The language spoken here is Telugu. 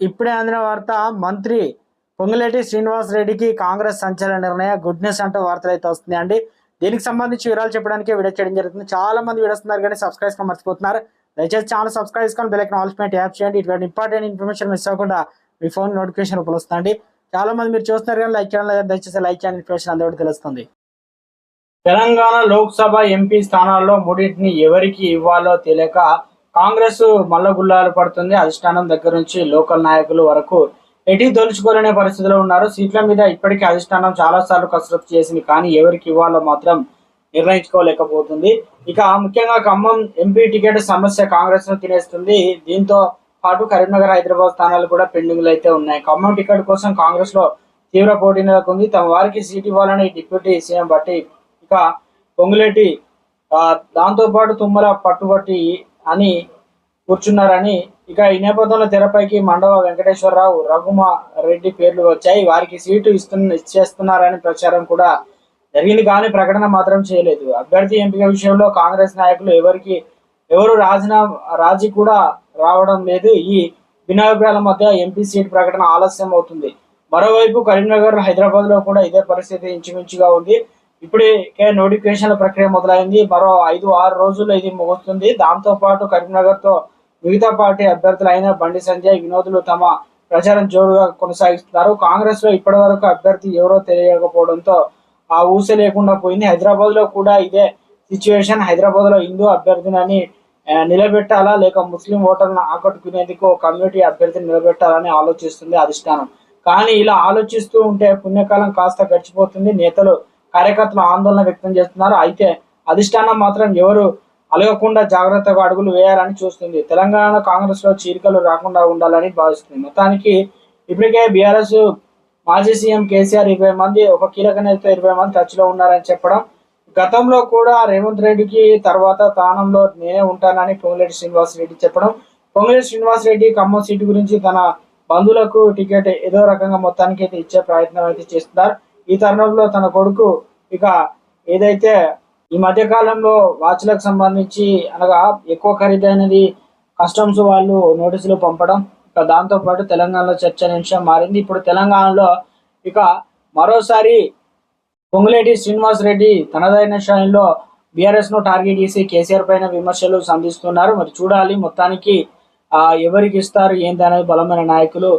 ఇప్పుడే అందిన వార్త మంత్రి పొంగులేటి శ్రీనివాస్ రెడ్డికి కాంగ్రెస్ సంచలన నిర్ణయం గుడ్ న్యూస్ అంటూ వార్తలు అయితే వస్తున్నాయి అండి దీనికి సంబంధించి వివరాలు చెప్పడానికి వీడియో చేయడం జరుగుతుంది. చాలా మంది వీడియోస్తున్నారు కానీ సబ్స్క్రైబ్ చేసుకొని మర్చిపోతున్నారు. దయచేసి ఛానల్ సబ్స్క్రైబ్ చేసుకొని బెల్లైకన్ ఆల్ యాప్ చేయండి. ఇటువంటి ఇంపార్టెంట్ ఇన్ఫర్మేషన్ మిస్ అవ్వకుండా మీ ఫోన్ నోటిఫికేషన్ రూపంలో వస్తుంది చాలా మంది మీరు చూస్తున్నారు కానీ లైక్ చేయడం లేదా. దయచేసి లైక్ చేయండి. ఇన్ఫర్మేషన్ అందరికీ తెలుస్తుంది. తెలంగాణ లోక్సభ ఎంపీ స్థానాల్లో మూడింటిని ఎవరికి ఇవ్వాలో తెలియక కాంగ్రెస్ మల్లగుల్లాలు పడుతుంది. అధిష్టానం దగ్గర నుంచి లోకల్ నాయకులు వరకు ఎటీ దొలుచుకోలేని పరిస్థితిలో ఉన్నారు. సీట్ల మీద ఇప్పటికే అధిష్టానం చాలా సార్లు కసరత్తు చేసింది కానీ ఎవరికి ఇవ్వాలో మాత్రం నిర్ణయించుకోలేకపోతుంది. ఇక ముఖ్యంగా ఖమ్మం ఎంపీ టికెట్ సమస్య కాంగ్రెస్ను తినేస్తుంది. దీంతో పాటు కరీంనగర్ హైదరాబాద్ స్థానాలు కూడా పెండింగ్లు అయితే ఉన్నాయి. ఖమ్మం టికెట్ కోసం కాంగ్రెస్లో తీవ్ర పోటీ నెలకొంది. తమ వారికి సీట్ ఇవ్వాలని డిప్యూటీ సీఎం బట్టి ఇక పొంగులేటి దాంతో పాటు తుమ్మల పట్టుబట్టి అని కూర్చున్నారని ఇక ఈ నేపథ్యంలో తెరపైకి మండవ వెంకటేశ్వరరావు రఘుమ రెడ్డి పేర్లు వచ్చాయి. వారికి సీటు ఇస్తున్న ఇచ్చేస్తున్నారని ప్రచారం కూడా జరిగింది. కానీ ప్రకటన మాత్రం చేయలేదు. అభ్యర్థి ఎంపిక విషయంలో కాంగ్రెస్ నాయకులు ఎవరికి ఎవరు రాజీనామా రాజీ కూడా రావడం లేదు. ఈ భిన్నాభిప్రాయాల మధ్య ఎంపీ సీట్ ప్రకటన ఆలస్యం అవుతుంది మరోవైపు కరీంనగర్ హైదరాబాద్లో కూడా ఇదే పరిస్థితి ఇంచుమించుగా ఉంది. ఇప్పటికే నోటిఫికేషన్ల ప్రక్రియ మొదలైంది. మరో ఐదు ఆరు రోజుల్లో ఇది ముగుస్తుంది. దాంతో పాటు కరీంనగర్తో మిగతా పార్టీ అభ్యర్థులైన బండి సంజయ్ వినోదులు తమ ప్రచారం జోరుగా కొనసాగిస్తున్నారు. కాంగ్రెస్లో ఇప్పటి వరకు అభ్యర్థి ఎవరో తెలియకపోవడంతో ఆ ఊసే లేకుండా పోయింది. హైదరాబాద్లో కూడా ఇదే సిచ్యువేషన్. హైదరాబాద్లో హిందూ అభ్యర్థిని నిలబెట్టాలా లేక ముస్లిం ఓటర్లను ఆకట్టుకునేందుకు కమ్యూనిటీ అభ్యర్థిని నిలబెట్టాలని ఆలోచిస్తుంది అధిష్టానం. కానీ ఇలా ఆలోచిస్తూ ఉంటే పుణ్యకాలం కాస్త గడిచిపోతుంది. నేతలు కార్యకర్తలు ఆందోళన వ్యక్తం చేస్తున్నారు. అయితే అధిష్టానం మాత్రం ఎవరు అలగకుండా జాగ్రత్తగా అడుగులు వేయాలని చూస్తుంది. తెలంగాణ కాంగ్రెస్లో చీలికలు రాకుండా ఉండాలని భావిస్తుంది. మొత్తానికి ఇప్పటికే బీఆర్ఎస్ మాజీ సీఎం కేసీఆర్ ఇరవై మంది ఒక కీలక నేత ఇరవై మంది టచ్లో ఉన్నారని చెప్పడం. గతంలో కూడా రేవంత్ రెడ్డికి తర్వాత స్థానంలో నేనే ఉంటానని పొంగిరెడ్డి శ్రీనివాస్ రెడ్డి చెప్పడం. పొంగిరెడ్డి శ్రీనివాస్ రెడ్డి ఖమ్మం సీటు గురించి తన బంధువులకు టికెట్ ఏదో రకంగా మొత్తానికి అయితే ఇచ్చే ప్రయత్నం అయితే చేస్తున్నారు. ఈ తరుణంలో తన కొడుకు ఇక ఏదైతే ఈ మధ్య కాలంలో వాచ్లకు సంబంధించి అనగా ఎక్కువ ఖరీదైనది కస్టమ్స్ వాళ్ళు నోటీసులు పంపడం ఇక దాంతో పాటు తెలంగాణలో చర్చనీయాంశం మారింది. ఇప్పుడు తెలంగాణలో ఇక మరోసారి పొంగులేటి శ్రీనివాస్ రెడ్డి తనదైన శైలిలో బీఆర్ఎస్ను టార్గెట్ చేసి కేసీఆర్ పైన విమర్శలు సంధిస్తున్నారు. మరి చూడాలి మొత్తానికి ఎవరికి ఇస్తారు ఏంటి అనేది బలమైన నాయకులు